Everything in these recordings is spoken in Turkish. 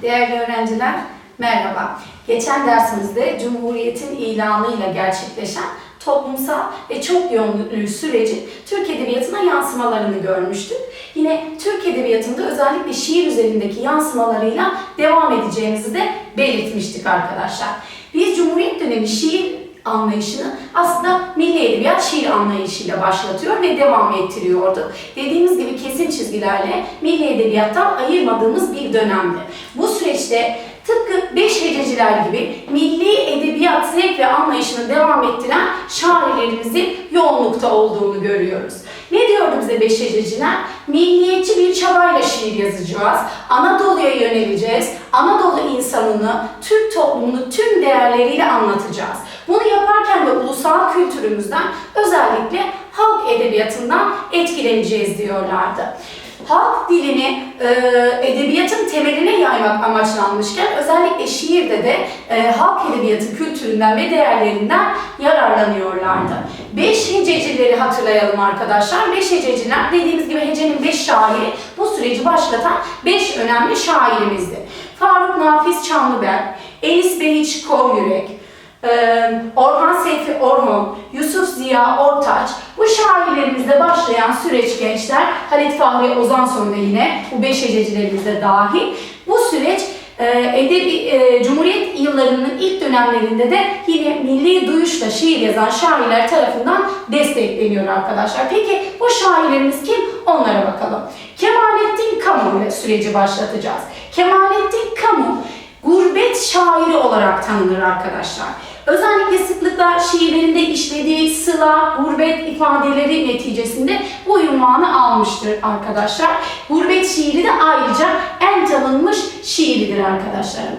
Değerli öğrenciler, merhaba. Geçen dersimizde Cumhuriyet'in ilanıyla gerçekleşen toplumsal ve çok yönlü sürecin Türk Edebiyatı'na yansımalarını görmüştük. Yine Türk Edebiyatı'nda özellikle şiir üzerindeki yansımalarıyla devam edeceğimizi de belirtmiştik arkadaşlar. Biz Cumhuriyet dönemi şiir anlayışını aslında milli edebiyat şiir anlayışıyla başlatıyor ve devam ettiriyordu. Dediğimiz gibi kesin çizgilerle milli edebiyattan ayırmadığımız bir dönemdi. Bu süreçte tıpkı beş hececiler gibi milli edebiyat zevk ve anlayışını devam ettiren şairlerimizin yoğunlukta olduğunu görüyoruz. Ne diyordu bize beş hececiler? Milliyetçi bir çabayla şiir yazacağız. Anadolu'ya yöneleceğiz. Anadolu insanını, Türk toplumunu tüm değerleriyle anlatacağız. Bunu yaparken de ulusal kültürümüzden özellikle halk edebiyatından etkileneceğiz diyorlardı. Halk dilini e, edebiyatın temeline yaymak amaçlanmışken özellikle şiirde de e, halk edebiyatı kültüründen ve değerlerinden yararlanıyorlardı. Beş hececileri hatırlayalım arkadaşlar. Beş hececiler dediğimiz gibi hecenin beş şairi bu süreci başlatan beş önemli şairimizdi. Faruk Nafiz Çamlıbel, Enis Behiç Koryürek, Orhan Seyfi Orhon, Yusuf Ziya Ortaç, bu şairlerimizde başlayan süreç gençler, Halit Fahri Ozan sonra yine bu beş hececilerimizde dahil. Bu süreç edebi, Cumhuriyet yıllarının ilk dönemlerinde de yine milli duyuşla şiir yazan şairler tarafından destekleniyor arkadaşlar. Peki bu şairlerimiz kim? Onlara bakalım. Kemalettin Kamu ile süreci başlatacağız. Kemalettin Kamu gurbet şairi olarak tanınır arkadaşlar. Özellikle sıklıkla şiirlerinde işlediği sıla, gurbet ifadeleri neticesinde bu ünvanı almıştır arkadaşlar. Gurbet şiiri de ayrıca en tanınmış şiiridir arkadaşlarım.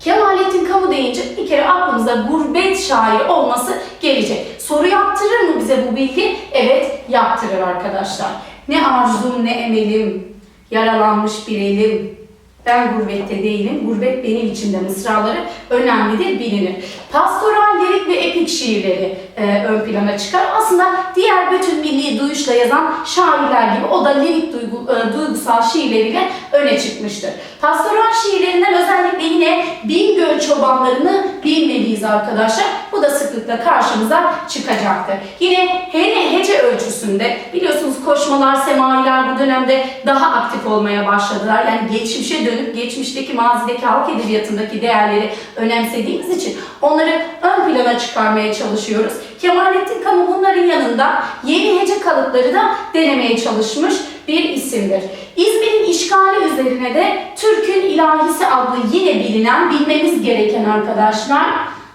Kemalettin Kamu deyince bir kere aklımıza gurbet şairi olması gelecek. Soru yaptırır mı bize bu bilgi? Evet yaptırır arkadaşlar. Ne arzum ne emelim, yaralanmış bir elim, ben gurbette değilim, gurbet benim içimde mısraları önemlidir, bilinir. Pastoral, lirik ve epik şiirleri e, ön plana çıkar. Aslında diğer bütün milli duyuşla yazan şairler gibi o da lirik duygu, e, duygusal şiirleriyle öne çıkmıştır. Pastoral şiirlerinden özellikle yine Bingöl çobanlarını bilmeliyiz arkadaşlar. Da sıklıkla karşımıza çıkacaktır. Yine hele hece ölçüsünde biliyorsunuz koşmalar, semailer bu dönemde daha aktif olmaya başladılar. Yani geçmişe dönüp geçmişteki mazideki halk edebiyatındaki değerleri önemsediğimiz için onları ön plana çıkarmaya çalışıyoruz. Kemalettin Kamu bunların yanında yeni hece kalıpları da denemeye çalışmış bir isimdir. İzmir'in işgali üzerine de Türk'ün ilahisi adlı yine bilinen, bilmemiz gereken arkadaşlar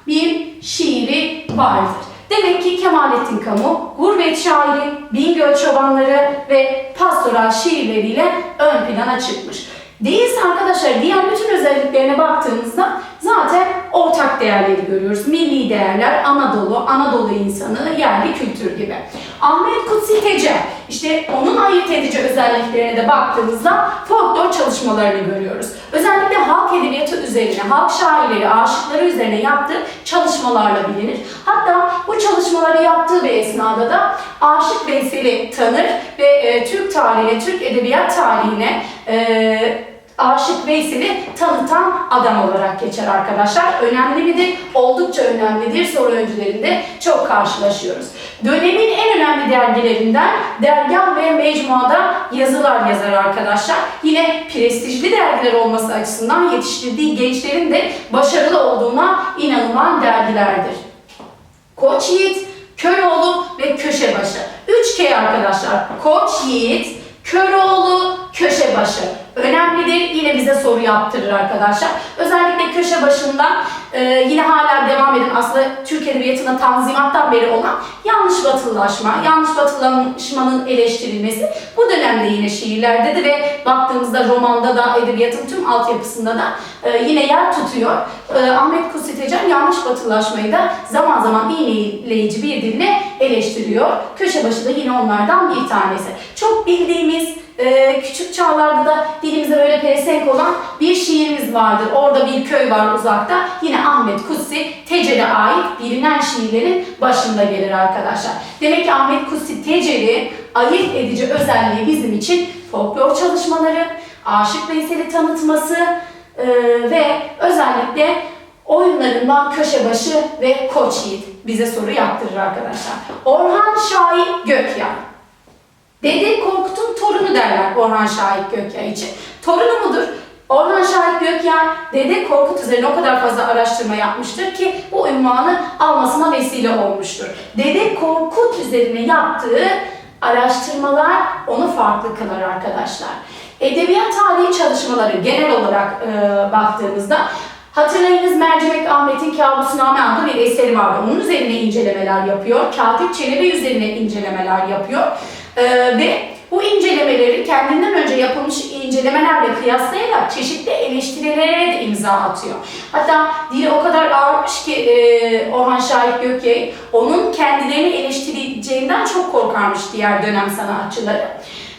bir şiiri vardır. Demek ki Kemalettin Kamu, gurbet şairi, Bingöl çobanları ve pastoral şiirleriyle ön plana çıkmış. Değilse arkadaşlar diğer bütün özelliklerine baktığımızda zaten ortak değerleri görüyoruz. Milli değerler, Anadolu, Anadolu insanı, yerli kültür gibi. Ahmet Kutsi Tecer, işte onun ayırt edici özelliklerine de baktığımızda folklor çalışmalarını görüyoruz. Özellikle halk edebiyatı üzerine, halk şairleri, aşıkları üzerine yaptığı çalışmalarla bilinir. Hatta bu çalışmaları yaptığı bir esnada da Aşık Veysel'i tanır ve e, Türk tarihine, Türk edebiyat tarihine e, Aşık Veysel'i tanıtan adam olarak geçer arkadaşlar. Önemli midir? Oldukça önemlidir. Soru öncülerinde çok karşılaşıyoruz. Dönemin en önemli dergilerinden Dergah ve Mecmua'da yazılar yazar arkadaşlar. Yine prestijli dergiler olması açısından yetiştirdiği gençlerin de başarılı olduğuna inanılan dergilerdir. Koç Yiğit, Köroğlu ve Köşebaşı. 3K arkadaşlar. Koç Yiğit, Köroğlu, Köşebaşı. Önemlidir. Yine bize soru yaptırır arkadaşlar. Özellikle köşe başında e, yine hala devam eden aslında Türk Edebiyatı'nda tanzimattan beri olan yanlış batılılaşma, yanlış batılılaşmanın eleştirilmesi bu dönemde yine şiirlerde de ve baktığımızda romanda da edebiyatın tüm altyapısında da e, yine yer tutuyor. E, Ahmet Kutsi Tecer yanlış batılılaşmayı da zaman zaman iğneleyici bir dille eleştiriyor. Köşebaşı da yine onlardan bir tanesi. Çok bildiğimiz ee, küçük çağlarda da dilimize böyle pelesenk olan bir şiirimiz vardır. Orada bir köy var uzakta. Yine Ahmet Kutsi Tecer'e ait bilinen şiirlerin başında gelir arkadaşlar. Demek ki Ahmet Kutsi Tecer'i ayırt edici özelliği bizim için folklor çalışmaları, Aşık Veysel'i tanıtması e, ve özellikle oyunlarından Köşebaşı ve Koç Yiğit bize soru yaptırır arkadaşlar. Orhan Şahit Gökyay. Dede Korkut'un torunu derler Orhan Şahit Gökyay için. Torunu mudur? Orhan Şahit Gökyay, Dede Korkut üzerine o kadar fazla araştırma yapmıştır ki bu ünvanı almasına vesile olmuştur. Dede Korkut üzerine yaptığı araştırmalar onu farklı kılar arkadaşlar. Edebiyat tarihi çalışmaları genel olarak e, baktığımızda Hatırlayınız Mercimek Ahmet'in Kabusname adlı bir eseri vardı. Onun üzerine incelemeler yapıyor. Katip Çelebi üzerine incelemeler yapıyor. Ee, ve bu incelemeleri kendinden önce yapılmış incelemelerle kıyaslayarak çeşitli eleştirilere de imza atıyor. Hatta dili o kadar ağırmış ki e, Orhan Şahit Gökyay onun kendilerini eleştireceğinden çok korkarmış diğer dönem sanatçıları.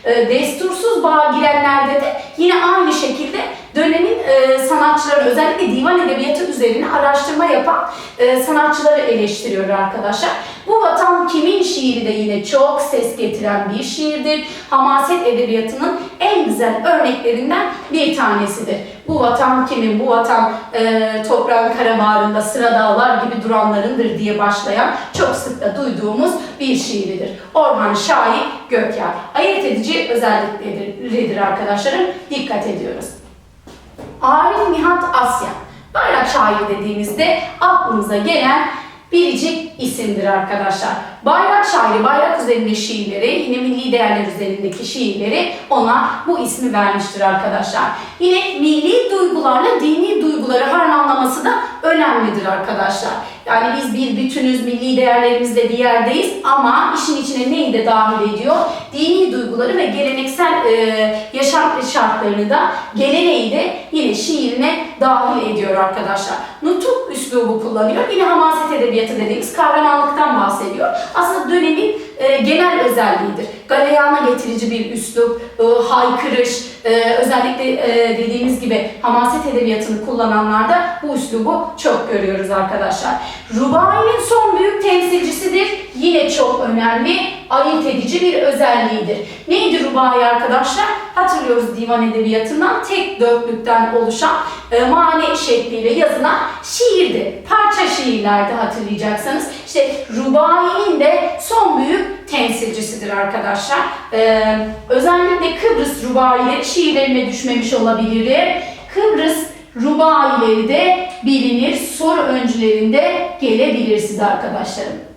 E, destursuz bağa girenlerde de yine aynı şekilde dönemin e, sanatçıları özellikle divan edebiyatı üzerine araştırma yapan e, sanatçıları eleştiriyor arkadaşlar. Bu Vatan Kimin şiiri de yine çok ses getiren bir şiirdir. Hamaset edebiyatının en güzel örneklerinden bir tanesidir. Bu vatan kimin, bu vatan e, toprağın kara bağrında sıra dağlar gibi duranlarındır diye başlayan çok sık da duyduğumuz bir şiiridir. Orhan Şahit Gökyay. Ayırt edici özellikleridir arkadaşlarım. Dikkat ediyoruz. Arif Nihat Asya. Bayrak şair dediğimizde aklımıza gelen biricik isimdir arkadaşlar. Bayrak şairi, bayrak üzerinde şiirleri, yine milli değerler üzerindeki şiirleri ona bu ismi vermiştir arkadaşlar. Yine milli duygularla dini duyguları harmanlaması da önemlidir arkadaşlar. Yani biz bir bütünüz, milli değerlerimizle bir yerdeyiz ama işin içine neyi de dahil ediyor? Dini duyguları ve geleneksel e, yaşam şartlarını da, geleneği de yine şiirine dahil ediyor arkadaşlar. Nutuk üslubu kullanıyor. Yine hamaset edebiyatı dediğimiz kahramanlıktan bahsediyor. Aslında dönemin e, genel özelliğidir. Galeyana getirici bir üslup, e, haykırış, e, özellikle e, dediğimiz gibi hamaset edebiyatını kullananlarda bu üslubu çok görüyoruz arkadaşlar. Rubai'nin son büyük temsilcisidir. Yine çok önemli, ayırt edici bir özelliğidir. Neydi Rubai arkadaşlar? Hatırlıyoruz divan edebiyatından tek dörtlükten oluşan e, mani şekliyle yazılan şiirdi. Parça şiirlerdi hatırlayacaksanız. İşte Rubai'nin de son büyük temsilcisidir arkadaşlar. Ee, özellikle Kıbrıs Rubaileri şiirlerine düşmemiş olabilirim. Kıbrıs Rubaileri de bilinir. Soru öncülerinde gelebilir size arkadaşlarım.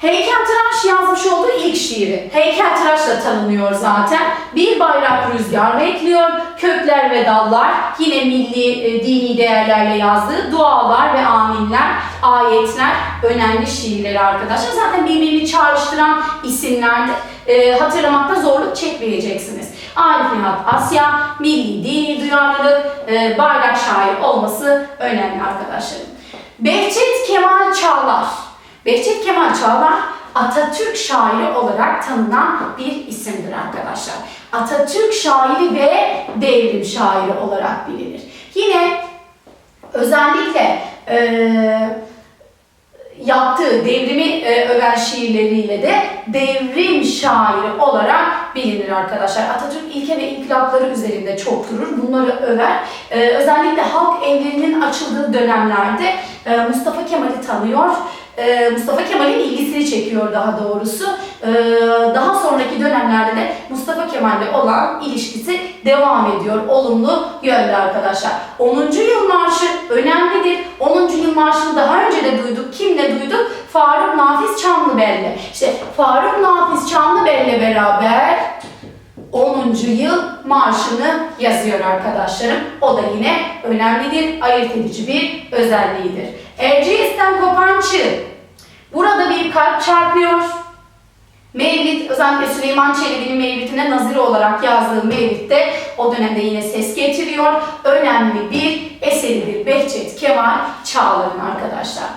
Heykeltıraş yazmış olduğu ilk şiiri. Heykeltıraşla tanınıyor zaten. Bir bayrak rüzgar bekliyor. Kökler ve dallar. Yine milli e, dini değerlerle yazdığı dualar ve aminler, ayetler önemli şiirleri arkadaşlar. Zaten birbirini çağrıştıran isimlerdir. E, hatırlamakta zorluk çekmeyeceksiniz. Arif Nihat Asya, milli dini duyarlılık, e, bayrak şair olması önemli arkadaşlarım. Behçet Kemal Çağlar. Behçet Kemal Çağlar Atatürk şairi olarak tanınan bir isimdir arkadaşlar. Atatürk şairi ve devrim şairi olarak bilinir. Yine özellikle eee yaptığı devrimi e, öven şiirleriyle de devrim şairi olarak bilinir arkadaşlar. Atatürk ilke ve inkılapları üzerinde çok durur. Bunları över. E, özellikle halk evlerinin açıldığı dönemlerde e, Mustafa Kemal'i tanıyor. E, Mustafa Kemal'in ilgisini çekiyor daha doğrusu. E, daha sonraki dönemlerde de Mustafa Kemal'le olan ilişkisi devam ediyor. Olumlu yönde arkadaşlar. 10. yıl marşı önemlidir. 10. yıl marşını daha önce de duyduk. Kimle duyduk? Faruk Nafiz Çamlıbel'le. İşte Faruk Nafiz Çamlıbel'le beraber 10. yıl marşını yazıyor arkadaşlarım. O da yine önemlidir, ayırt edici bir özelliğidir. Erciyes'ten kopan çığ. Burada bir kalp çarpıyor. Mevlid, özellikle Süleyman Çelebi'nin Mevlid'ine nazir olarak yazdığı Mevlid'de o dönemde yine ses getiriyor. Önemli bir eseridir Behçet Kemal Çağlar'ın arkadaşlar.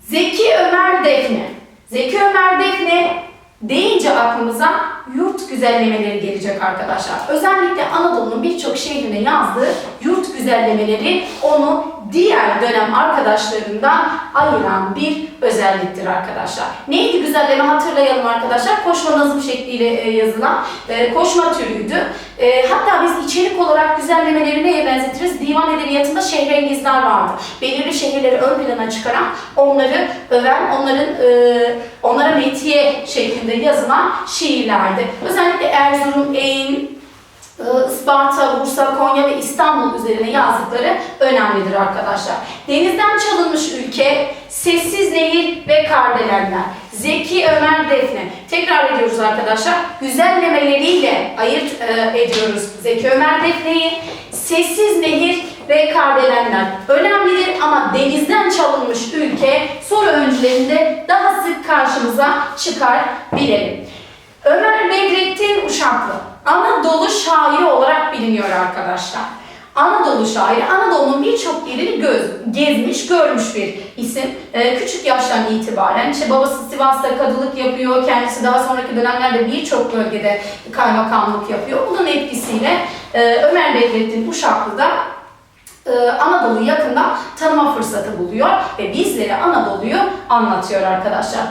Zeki Ömer Defne. Zeki Ömer Defne deyince aklımıza yurt güzellemeleri gelecek arkadaşlar. Özellikle Anadolu'nun birçok şehrine yazdığı yurt güzellemeleri onu diğer dönem arkadaşlarından ayıran bir özelliktir arkadaşlar. Neydi güzelleme hatırlayalım arkadaşlar. Koşma nazım şekliyle e, yazılan e, koşma türüydü. E, hatta biz içerik olarak güzellemeleri neye benzetiriz? Divan edebiyatında şehrengizler vardı. Belirli şehirleri ön plana çıkaran, onları öven, onların onlara metiye şeklinde yazılan şiirlerdi. Özellikle Erzurum, Eğin, e, Isparta, Bursa, Konya ve İstanbul üzerine yazdıkları önemlidir arkadaşlar. Denizden çalınmış ülke, sessiz nehir ve kardelenler. Zeki Ömer Defne. Tekrar ediyoruz arkadaşlar. Güzellemeleriyle ayırt e, ediyoruz Zeki Ömer Defne'yi. Sessiz nehir ve kardelenler önemlidir ama denizden çalınmış ülke soru öncülerinde daha sık karşımıza çıkar bilelim. Ömer Bedrettin Uşaklı Anadolu şairi olarak biliniyor arkadaşlar. Anadolu şairi, Anadolu'nun birçok yerini göz, gezmiş, görmüş bir isim. Ee, küçük yaştan itibaren işte babası Sivas'ta kadılık yapıyor, kendisi daha sonraki dönemlerde birçok bölgede kaymakamlık yapıyor. Bunun etkisiyle e, Ömer Bedrettin Uşaklı da e, Anadolu'yu yakından tanıma fırsatı buluyor ve bizlere Anadolu'yu anlatıyor arkadaşlar.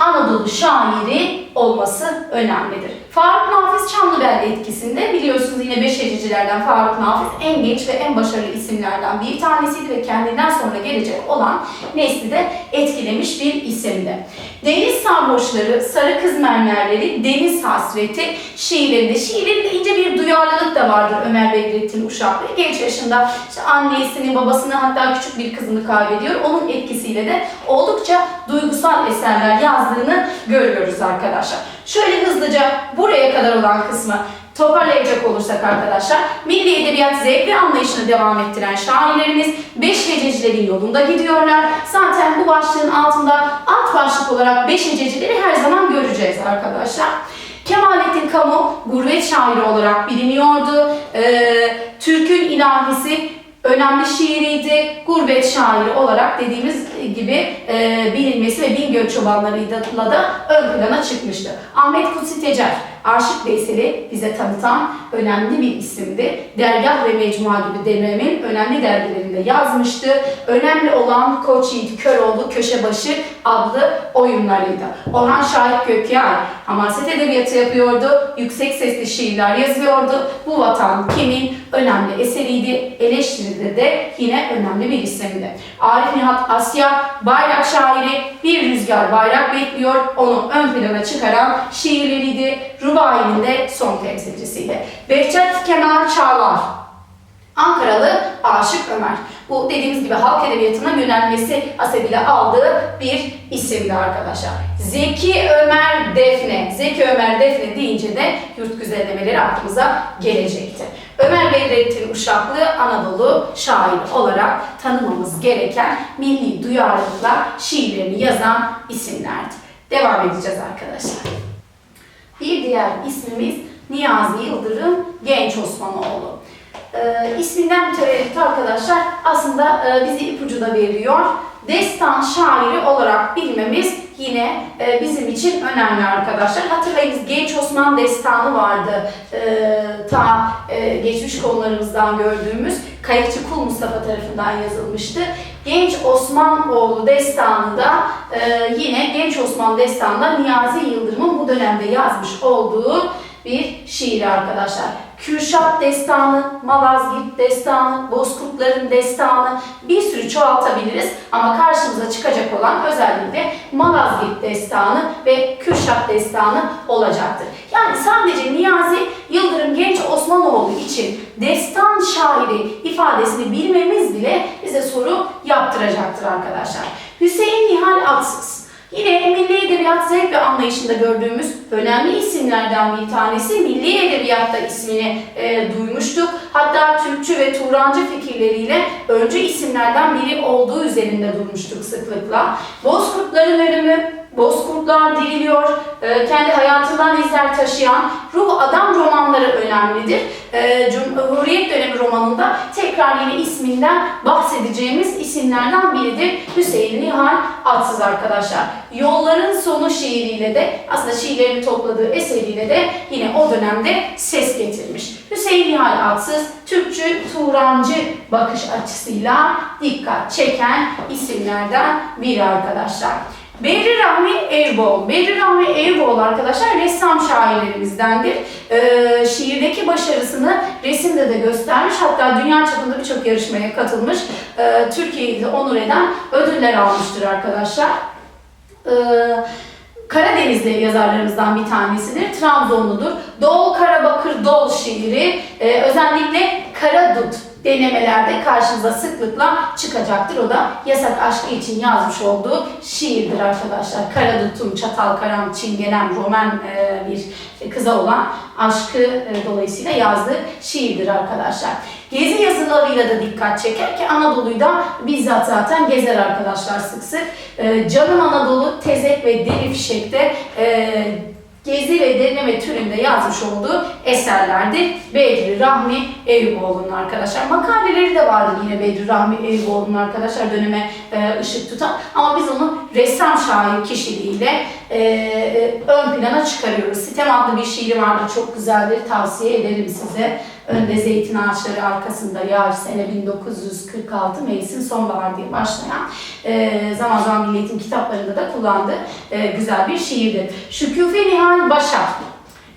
Anadolu şairi olması önemlidir. Faruk Nafiz Çamlıbel etkisinde biliyorsunuz yine Beşericilerden Faruk Nafiz en genç ve en başarılı isimlerden bir tanesiydi ve kendinden sonra gelecek olan nesli de etkilemiş bir isimdi. Deniz sarhoşları, sarı kız mermerleri, deniz hasreti şiirlerinde. Şiirlerinde ince bir duyarlılık da vardır Ömer Bedrettin Uşaklı. Genç yaşında işte annesini, babasını hatta küçük bir kızını kaybediyor. Onun etkisiyle de oldukça duygusal eserler yazdığını görüyoruz arkadaşlar. Şöyle hızlıca buraya kadar olan kısmı toparlayacak olursak arkadaşlar, milli edebiyat zevk ve anlayışını devam ettiren şairlerimiz beş hececilerin yolunda gidiyorlar. Zaten bu başlığın altında alt başlık olarak beş hececileri her zaman göreceğiz arkadaşlar. Kemalettin Kamu gurbet şairi olarak biliniyordu. Ee, Türk'ün ilahisi önemli şiiriydi. Gurbet şairi olarak dediğimiz gibi e, bilinmesi ve Bingöl çobanlarıyla da ön plana çıkmıştı. Ahmet Kutsi Tecer, Aşık Veysel'i bize tanıtan önemli bir isimdi. Dergah ve Mecmua gibi dönemin önemli dergilerinde yazmıştı. Önemli olan Koç Yiğit Köroğlu Köşebaşı adlı oyunlarıydı. Orhan Şahit Gökyay hamaset edebiyatı yapıyordu. Yüksek sesli şiirler yazıyordu. Bu vatan kimin önemli eseriydi. Eleştiride de yine önemli bir isimdi. Arif Nihat Asya bayrak şairi bir rüzgar bayrak bekliyor. Onu ön plana çıkaran şiirleriydi. Rubai'nin de son temsilcisiydi. Behçet Kemal Çağlar Ankaralı Aşık Ömer. Bu dediğimiz gibi halk edebiyatına yönelmesi hasebiyle aldığı bir isimdi arkadaşlar. Zeki Ömer Defne. Zeki Ömer Defne deyince de yurt güzellemeleri aklımıza gelecekti. Ömer Bedrettin Uşaklı Anadolu şairi olarak tanımamız gereken milli duyarlılıkla şiirlerini yazan isimlerdi. Devam edeceğiz arkadaşlar. Bir diğer ismimiz Niyazi Yıldırım Genç Osmanoğlu. Ee, isminden mütevellit arkadaşlar aslında e, bizi ipucu da veriyor. Destan şairi olarak bilmemiz yine e, bizim için önemli arkadaşlar. Hatırlayınız Genç Osman Destanı vardı. E, ta e, geçmiş konularımızdan gördüğümüz Kayıkçı Kul Mustafa tarafından yazılmıştı. Genç Osmanoğlu Destanı da e, yine Genç Osman Destanı'da Niyazi Yıldırım'ın bu dönemde yazmış olduğu bir şiir arkadaşlar. Kürşat Destanı, Malazgirt Destanı, Bozkurtların Destanı bir sürü çoğaltabiliriz ama karşımıza çıkacak olan özellikle Malazgirt Destanı ve Kürşat Destanı olacaktır. Yani sadece Niyazi Yıldırım Genç Osmanoğlu için destan şairi ifadesini bilmemiz bile bize soru yaptıracaktır arkadaşlar. Hüseyin Nihal Atsız. Yine milli edebiyat zevk ve anlayışında gördüğümüz önemli isimlerden bir tanesi. Milli edebiyatta ismini e, duymuştuk. Hatta Türkçü ve Turancı fikirleriyle öncü isimlerden biri olduğu üzerinde durmuştuk sıklıkla. Bozkurtların ölümü, Bozkurtlar diriliyor, e, kendi hayatından izler taşıyan Ruh Adam romanları önemlidir. E, Cumhuriyet dönemi romanında tekrar yine isminden bahsedeceğimiz isimlerden biridir. Hüseyin Nihal Atsız arkadaşlar. Yolların Sonu şiiriyle de aslında şiirlerini topladığı eseriyle de yine o dönemde ses getirmiş. Hüseyin Nihal Atsız, Türkçü, Turancı bakış açısıyla dikkat çeken isimlerden biri arkadaşlar. Bedri Rahmi Evbol. Bedri Rahmi Evbol arkadaşlar ressam şairlerimizdendir. Ee, şiirdeki başarısını resimde de göstermiş. Hatta dünya çapında birçok yarışmaya katılmış. Ee, Türkiye'yi onur eden ödüller almıştır arkadaşlar. Ee, Karadenizli yazarlarımızdan bir tanesidir. Trabzonludur. Dol Karabakır Dol şiiri e, özellikle Karadut denemelerde karşınıza sıklıkla çıkacaktır. O da yasak aşkı için yazmış olduğu şiirdir arkadaşlar. Karadut'un çatal karam çingenem roman e, bir kıza olan aşkı e, dolayısıyla yazdığı şiirdir arkadaşlar. Gezi yazılarıyla da dikkat çeker ki Anadolu'yu da bizzat zaten gezer arkadaşlar sık sık. E, Canım Anadolu, Tezek ve Deli Fişek'te e, gezi ve deneme türünde yazmış olduğu eserlerdir. Bedri Rahmi Eyüboğlu'nun arkadaşlar. Makaleleri de vardı yine Bedri Rahmi Eyüboğlu'nun arkadaşlar döneme e, ışık tutan. Ama biz onu ressam şair kişiliğiyle e, e, ön plana çıkarıyoruz. Sitem adlı bir şiiri vardı çok güzeldir tavsiye ederim size. Önde zeytin ağaçları arkasında yağış sene 1946 mevsim sonbahar diye başlayan e, zaman zaman Milli Eğitim kitaplarında da kullandığı e, güzel bir şiirdir. Şüküfe Nihal Başar.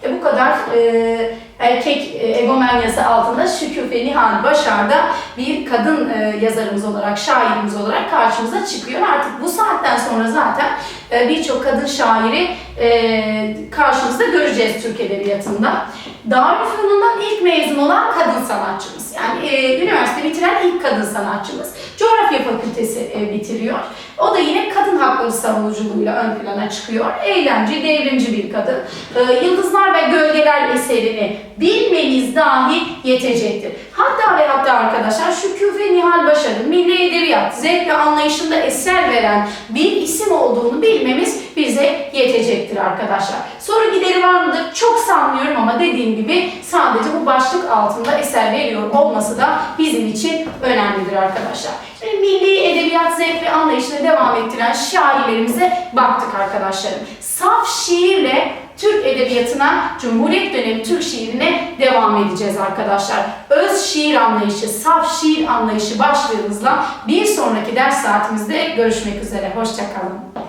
E, bu kadar e, erkek e, egomanyası altında Şüküfe Nihal Başar da bir kadın e, yazarımız olarak, şairimiz olarak karşımıza çıkıyor. Artık bu saatten sonra zaten e, birçok kadın şairi karşımızda göreceğiz Türk Edebiyatı'nda. Darülfünun'dan ilk mezun olan kadın sanatçımız. Yani e, üniversite bitiren ilk kadın sanatçımız. Coğrafya Fakültesi e, bitiriyor. O da yine kadın hakları savunuculuğuyla ön plana çıkıyor. Eylemci, devrimci bir kadın. E, Yıldızlar ve Gölgeler eserini bilmeniz dahi yetecektir. Hatta ve hatta arkadaşlar Şüküfe Nihal Başar'ın milli edebiyat, zevk ve anlayışında eser veren bir isim olduğunu bilmemiz bize yetecektir arkadaşlar. Soru gideri var mıdır? Çok sanmıyorum ama dediğim gibi sadece bu başlık altında eser veriyor olması da bizim için önemlidir arkadaşlar. Şimdi milli edebiyat zevk ve anlayışını devam ettiren şairlerimize baktık arkadaşlarım. Saf şiirle Türk edebiyatına, Cumhuriyet dönemi Türk şiirine devam edeceğiz arkadaşlar. Öz şiir anlayışı, saf şiir anlayışı başlığımızla bir sonraki ders saatimizde görüşmek üzere. Hoşçakalın.